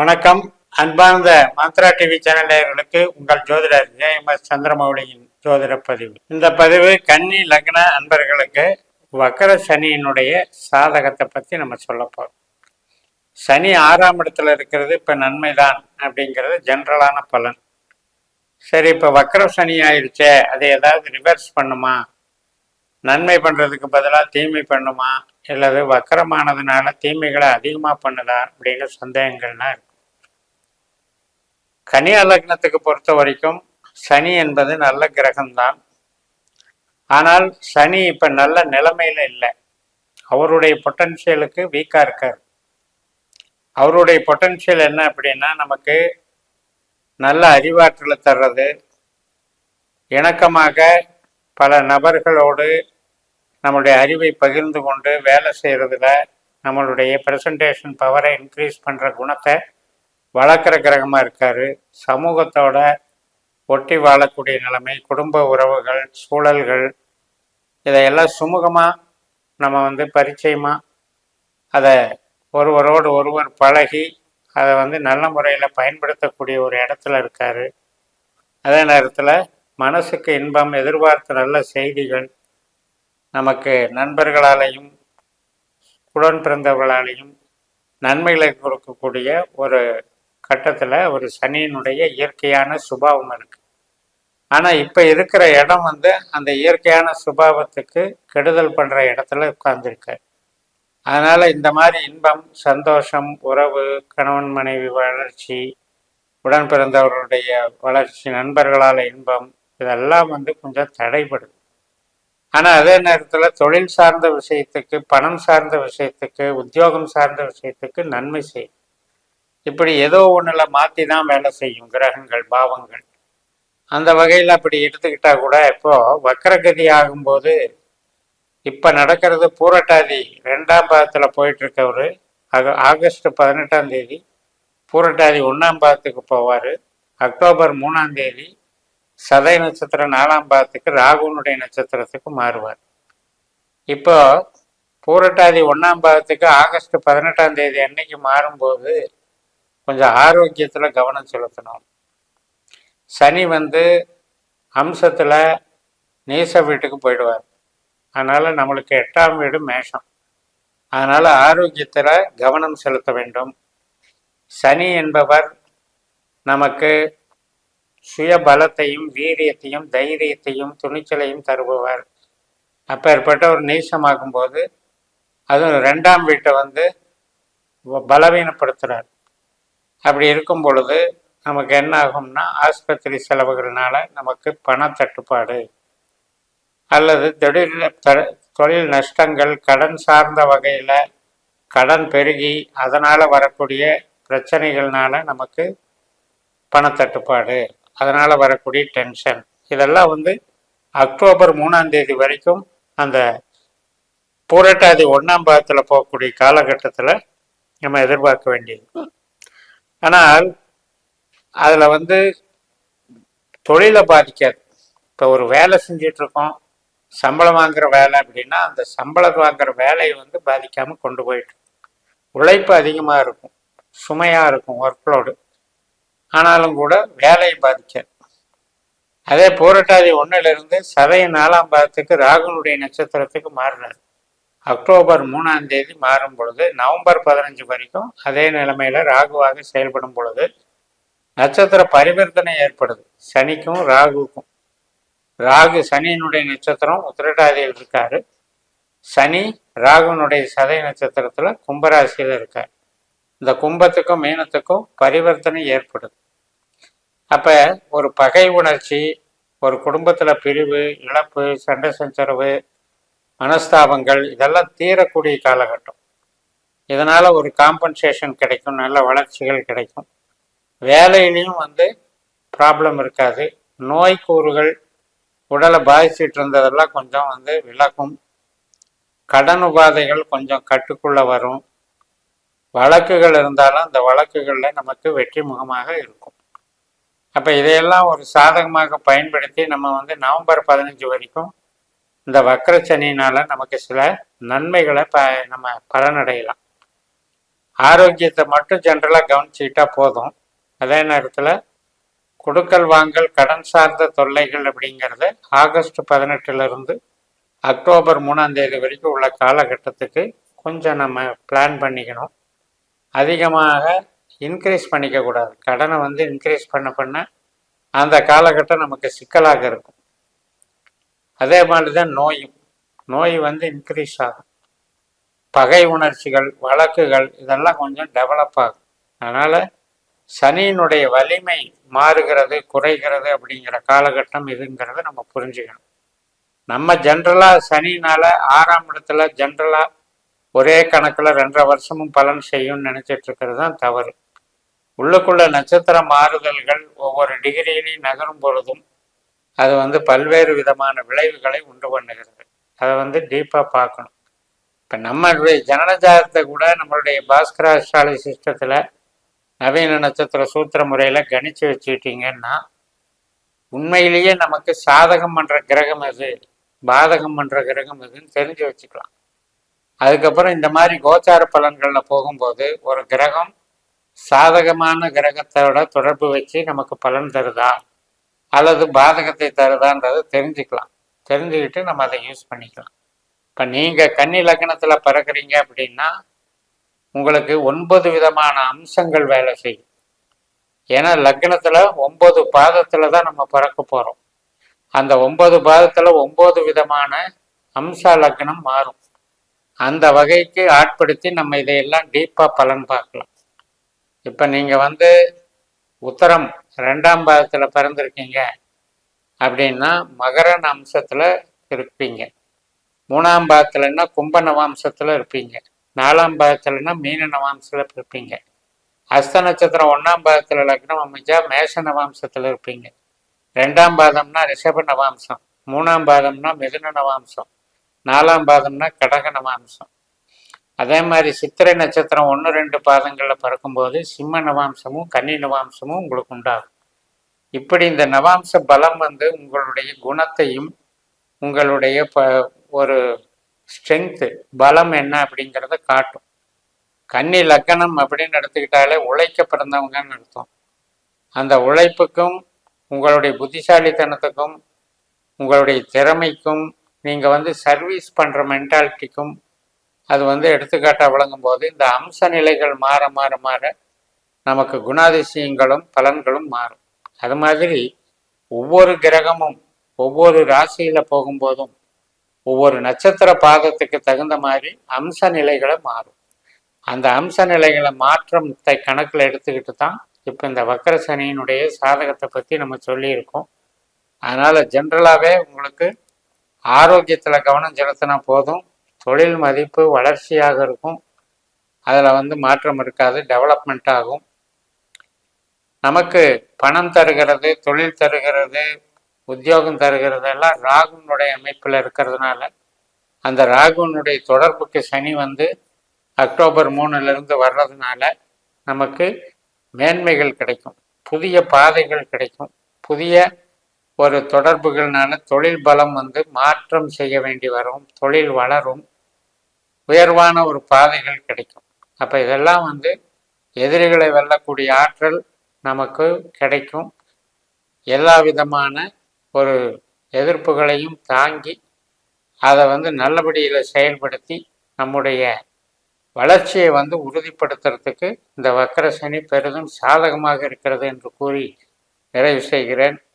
வணக்கம். அன்பார்ந்த மாத்ரா TV channel நேயர்களுக்கு உங்கள் ஜோதிடர் ஜேஎம்எஸ் சந்திரமௌலியின் ஜோதிட பதிவு. இந்த பதிவு கன்னி லக்ன அன்பர்களுக்கு வக்கர சனியினுடைய சாதகத்தை பற்றி நம்ம சொல்ல போகிறோம் சனி ஆறாம் இடத்துல இருக்கிறது இப்போ நன்மைதான் அப்படிங்கிறது ஜென்ரலான பலன். சரி இப்போ வக்கர சனி ஆயிடுச்சே அதை ஏதாவது ரிவர்ஸ் பண்ணுமா? நன்மை பண்ணுறதுக்கு பதிலாக தீமை பண்ணுமா? இல்லது வக்கரமானதுனால தீமைகளை அதிகமாக பண்ணுதா? அப்படின்னு சந்தேகங்கள்லாம் இருக்கும் கன்னியா லக்னத்துக்கு பொறுத்த வரைக்கும் சனி என்பது நல்ல கிரகம்தான். ஆனால் சனி இப்போ நல்ல நிலைமையில இல்லை. அவருடைய பொட்டன்ஷியலுக்கு வீக்காக இருக்கார். அவருடைய பொட்டன்ஷியல் என்ன அப்படின்னா நமக்கு நல்ல அறிவாற்றலை தர்றது. இணக்கமாக பல நபர்களோடு நம்மளுடைய அறிவை பகிர்ந்து கொண்டு வேலை செய்கிறதுல நம்மளுடைய ப்ரெசன்டேஷன் பவரை இன்க்ரீஸ் பண்ணுற குணத்தை வளர்க்குற கிரகமாக இருக்கார். சமூகத்தோட ஒட்டி வாழக்கூடிய நிலைமை குடும்ப உறவுகள் சூழல்கள் இதையெல்லாம் சுமூகமாக நம்ம வந்து பரிச்சயமாக அதை ஒருவரோடு ஒருவர் பழகி அதை வந்து நல்ல முறையில் பயன்படுத்தக்கூடிய ஒரு இடத்துல இருக்கார். அதே நேரத்தில் மனசுக்கு இன்பம் எதிர்பார்த்த நல்ல செய்திகள் நமக்கு நண்பர்களாலேயும் உடன் பிறந்தவர்களாலேயும் நன்மைகளை கொடுக்கக்கூடிய ஒரு கட்டத்தில் ஒரு சனியினுடைய இயற்கையான சுபாவம் இருக்கு. ஆனால் இப்போ இருக்கிற இடம் வந்து அந்த இயற்கையான சுபாவத்துக்கு கெடுதல் பண்ணுற இடத்துல உட்கார்ந்துருக்கு. அதனால் இந்த மாதிரி இன்பம் சந்தோஷம் உறவு கணவன் மனைவி வளர்ச்சி உடன் பிறந்தவர்களுடைய வளர்ச்சி நண்பர்களால் இன்பம் இதெல்லாம் வந்து கொஞ்சம் தடைபடுது. ஆனால் அதே நேரத்தில் தொழில் சார்ந்த விஷயத்துக்கு பணம் சார்ந்த விஷயத்துக்கு உத்தியோகம் சார்ந்த விஷயத்துக்கு நன்மை செய்யும் இப்படி ஏதோ ஒன்றில் மாற்றி தான் வேலை செய்யும் கிரகங்கள் பாவங்கள். அந்த வகையில் அப்படி எடுத்துக்கிட்டா கூட இப்போது வக்கரகதி ஆகும்போது இப்போ நடக்கிறது பூரட்டாதி ரெண்டாம் பாதத்தில் போயிட்டுருக்கவர். ஆக ஆகஸ்ட் பதினெட்டாம் தேதி பூரட்டாதி ஒன்றாம் பாதத்துக்கு போவார். அக்டோபர் மூணாம் தேதி சதய நட்சத்திரம் நாலாம் பாதத்துக்கு ராகுனுடைய நட்சத்திரத்துக்கு மாறுவார். இப்போ பூரட்டாதி ஒன்றாம் பாதத்துக்கு ஆகஸ்ட் பதினெட்டாம் தேதி அன்னைக்கு மாறும்போது கொஞ்சம் ஆரோக்கியத்தில் கவனம் செலுத்தணும். சனி வந்து அம்சத்தில் நீச வீட்டுக்கு போயிடுவார். அதனால் நம்மளுக்கு எட்டாம் வீடு மேஷம். அதனால் ஆரோக்கியத்தில் கவனம் செலுத்த வேண்டும். சனி என்பவர் நமக்கு சுய பலத்தையும் வீரியத்தையும் தைரியத்தையும் துணிச்சலையும் தருபவர். அப்பேற்பட்ட ஒரு நீசமாகும்போது அதுவும் ரெண்டாம் வீட்டை வந்து பலவீனப்படுத்துகிறார் அப்படி இருக்கும் பொழுது நமக்கு என்ன ஆகும்னா ஆஸ்பத்திரி செலவுகள்னால நமக்கு பண தட்டுப்பாடு. அல்லது தொழில் தொழில் நஷ்டங்கள் கடன் சார்ந்த வகையில் கடன் பெருகி அதனால் வரக்கூடிய பிரச்சனைகள்னால நமக்கு பணத்தட்டுப்பாடு அதனால் வரக்கூடிய டென்ஷன். இதெல்லாம் வந்து அக்டோபர் மூணாம் தேதி வரைக்கும் அந்த பூரட்டாதி ஒன்றாம் பாகத்தில் போகக்கூடிய காலகட்டத்தில் நம்ம எதிர்பார்க்க வேண்டியது. ஆனால் அதில் வந்து தொழிலை பாதிக்காது. இப்போ ஒரு வேலை செஞ்சிட்டு இருக்கோம் சம்பளம் வாங்குற வேலை அப்படின்னா அந்த சம்பளம் வாங்குற வேலையை வந்து பாதிக்காமல் கொண்டு போயிட்டு உழைப்பு அதிகமாக இருக்கும் சுமையாக இருக்கும் ஒர்க்லோடு ஆனாலும் கூட வேலையை பாதிக்காது. அதே பூரட்டாதி ஒன்றிலிருந்து சதய நாலாம் பாதத்துக்கு ராகுனுடைய நட்சத்திரத்துக்கு மாறினார் அக்டோபர் மூணாம் தேதி மாறும் பொழுது நவம்பர் பதினஞ்சு வரைக்கும் அதே நிலைமையில ராகுவாக செயல்படும் பொழுது நட்சத்திர பரிவர்த்தனை ஏற்படுது. சனிக்கும் ராகுக்கும் ராகு சனியினுடைய நட்சத்திரம் உத்திரட்டாதியில் இருக்காரு. சனி ராகுனுடைய சதை நட்சத்திரத்துல கும்பராசியில் இருக்கார். இந்த கும்பத்துக்கும் மீனத்துக்கும் பரிவர்த்தனை ஏற்படுது. அப்ப ஒரு பகை உணர்ச்சி ஒரு குடும்பத்துல பிரிவு இழப்பு சண்டை சச்சரவு மனஸ்தாபங்கள் இதெல்லாம் தீரக்கூடிய காலகட்டம். இதனால் ஒரு காம்பன்சேஷன் கிடைக்கும் நல்ல வளர்ச்சிகள் கிடைக்கும். வேலையிலையும் வந்து ப்ராப்ளம் இருக்காது. நோய் கூறுகள் உடலை பாதிச்சிட்டு இருந்ததெல்லாம் கொஞ்சம் வந்து விலகும். கடன் உபாதைகள் கொஞ்சம் கட்டுக்குள்ள வரும். வழக்குகள் இருந்தாலும் அந்த வழக்குகளில் நமக்கு வெற்றி முகமாக இருக்கும். அப்போ இதையெல்லாம் ஒரு சாதகமாக பயன்படுத்தி நம்ம வந்து நவம்பர் பதினஞ்சு வரைக்கும் இந்த வக்கரச்சனியினால நமக்கு சில நன்மைகளை ப நம்ம பலனடையலாம். ஆரோக்கியத்தை மட்டும் ஜென்ரலாக கவனிச்சுக்கிட்டா போதும். அதே நேரத்தில் கொடுக்கல் வாங்கல் கடன் சார்ந்த தொல்லைகள் அப்படிங்கிறது ஆகஸ்ட் பதினெட்டுலேருந்து அக்டோபர் மூணாம் தேதி வரைக்கும் உள்ள காலகட்டத்துக்கு கொஞ்சம் நம்ம பிளான் பண்ணிக்கணும். அதிகமாக இன்க்ரீஸ் பண்ணிக்கக்கூடாது கடனை வந்து இன்க்ரீஸ் பண்ண பண்ண அந்த காலகட்டம் நமக்கு சிக்கலாக இருக்கும். அதே மாதிரி தான் நோயும். நோய் வந்து இன்க்ரீஸ் ஆகும். பகை உணர்ச்சிகள் வழக்குகள் இதெல்லாம் கொஞ்சம் டெவலப் ஆகும். அதனால் சனியினுடைய வலிமை மாறுகிறது குறைகிறது அப்படிங்கிற காலகட்டம் இதுங்கிறத நம்ம புரிஞ்சுக்கணும். நம்ம ஜென்ரலாக சனினால் ஆறாம் இடத்துல ஜென்ரலாக ஒரே கணக்கில் ரெண்டரை வருஷமும் பலன் செய்யும்னு நினச்சிட்டு இருக்கிறது தான் தவறு. உள்ளுக்குள்ள நட்சத்திர மாறுதல்கள் ஒவ்வொரு டிகிரியிலையும் நகரும் பொழுதும் அது வந்து பல்வேறு விதமான விளைவுகளை உண்டு பண்ணுகிறது. அதை வந்து டீப்பாக பார்க்கணும். இப்போ நம்மளுடைய ஜனனஜாதத்தை கூட நம்மளுடைய பாஸ்கர அஸ்ட்ராலஜி சிஸ்டத்தில் நவீன நட்சத்திர சூத்திர முறையில் கணிச்சு வச்சுக்கிட்டீங்கன்னா உண்மையிலேயே நமக்கு சாதகம் பண்ணுற கிரகம் எது? பாதகம் பண்ணுற கிரகம் எதுன்னு தெரிஞ்சு வச்சுக்கலாம். அதுக்கப்புறம் இந்த மாதிரி கோச்சார பலன்களில் போகும்போது ஒரு கிரகம் சாதகமான கிரகத்தோட தொடர்பு வச்சு நமக்கு பலன் தருதா? அல்லது பாதகத்தை தருதான்றதை தெரிஞ்சுக்கலாம். தெரிஞ்சுக்கிட்டு நம்ம அதை யூஸ் பண்ணிக்கலாம். இப்போ நீங்கள் கன்னி லக்னத்தில் பிறக்கிறீங்க அப்படின்னா உங்களுக்கு ஒன்பது விதமான அம்சங்கள் வேலை செய்யும். ஏன்னா லக்னத்தில் ஒன்பது பாதத்தில் தான் நம்ம பிறக்க போகிறோம் அந்த ஒன்பது பாதத்தில் ஒன்பது விதமான அம்ச லக்னம் மாறும். அந்த வகைக்கு ஆட்படுத்தி நம்ம இதையெல்லாம் டீப்பாக பலன் பார்க்கலாம். இப்போ நீங்கள் வந்து உத்தரம் ரெண்டாம் பாதத்தில் பிறந்திருக்கீங்க அப்படின்னா மகரன் அம்சத்தில் இருப்பீங்க. மூணாம் பாதத்துலன்னா கும்ப நவாம்சத்தில் இருப்பீங்க. நாலாம் பாதத்துலன்னா மீன நவாம்சத்தில் இருப்பீங்க. அஸ்த நட்சத்திரம் ஒன்றாம் பாதத்தில் லக்னம் அமைஞ்சா மேஷ நவாம்சத்தில் இருப்பீங்க. ரெண்டாம் பாதம்னா ரிஷப நவாம்சம். மூணாம் பாதம்னா மிதுன நவாம்சம். நாலாம் பாதம்னா கடக நவாம்சம். அதே மாதிரி சித்திரை நட்சத்திரம் ஒன்று ரெண்டு பாதங்களில் பறக்கும்போது சிம்ம நவாம்சமும் கன்னி நவாம்சமும் உங்களுக்கு உண்டாகும். இப்படி இந்த நவாம்ச பலம் வந்து உங்களுடைய குணத்தையும் உங்களுடைய ப ஒரு ஸ்ட்ரென்த்து பலம் என்ன அப்படிங்கிறத காட்டும். கன்னி லக்கணம் அப்படின்னு எடுத்துக்கிட்டாலே உழைக்க பிறந்தவங்கன்னு அர்த்தம். அந்த உழைப்புக்கும் உங்களுடைய புத்திசாலித்தனத்துக்கும் உங்களுடைய திறமைக்கும் நீங்கள் வந்து சர்வீஸ் பண்ணுற மென்டாலிட்டிக்கும் அது வந்து எடுத்துக்காட்டாக விளங்கும் போது இந்த அம்ச நிலைகள் மாற மாற மாற நமக்கு குணாதிசயங்களும் பலன்களும் மாறும். அது மாதிரி ஒவ்வொரு கிரகமும் ஒவ்வொரு ராசியில் போகும்போதும் ஒவ்வொரு நட்சத்திர பாதத்துக்கு தகுந்த மாதிரி அம்ச நிலைகளை மாறும். அந்த அம்ச நிலைகளை மாற்றத்தை கணக்கில் எடுத்துக்கிட்டு தான் இப்போ இந்த வக்கர சனியினுடைய சாதகத்தை பற்றி நம்ம சொல்லியிருக்கோம். அதனால் ஜென்ரலாகவே உங்களுக்கு ஆரோக்கியத்தில் கவனம் செலுத்தினா போதும். தொழில் மதிப்பு வளர்ச்சியாக இருக்கும். அதில் வந்து மாற்றம் இருக்காது டெவலப்மெண்ட் ஆகும். நமக்கு பணம் தருகிறது தொழில் தருகிறது உத்தியோகம் தருகிறது எல்லாம் ராகுனுடைய அமைப்பில் இருக்கிறதுனால அந்த ராகுனுடைய தொடர்புக்கு சனி வந்து அக்டோபர் மூணுலேருந்து வர்றதுனால நமக்கு மேன்மைகள் கிடைக்கும். புதிய பாதைகள் கிடைக்கும். புதிய ஒரு தொடர்புகள்னால தொழில் பலம் வந்து மாற்றம் செய்ய வேண்டி வரும் தொழில் வளரும் உயர்வான ஒரு பாதைகள் கிடைக்கும். அப்போ இதெல்லாம் வந்து எதிரிகளை வெல்லக்கூடிய ஆற்றல் நமக்கு கிடைக்கும். எல்லா விதமான ஒரு எதிர்ப்புகளையும் தாங்கி அதை வந்து நல்லபடியில் செயல்படுத்தி நம்முடைய வளர்ச்சியை வந்து உறுதிப்படுத்துறதுக்கு இந்த வக்கர சனி பெரிதும் சாதகமாக இருக்கிறது என்று கூறி நிறைவு செய்கிறேன்.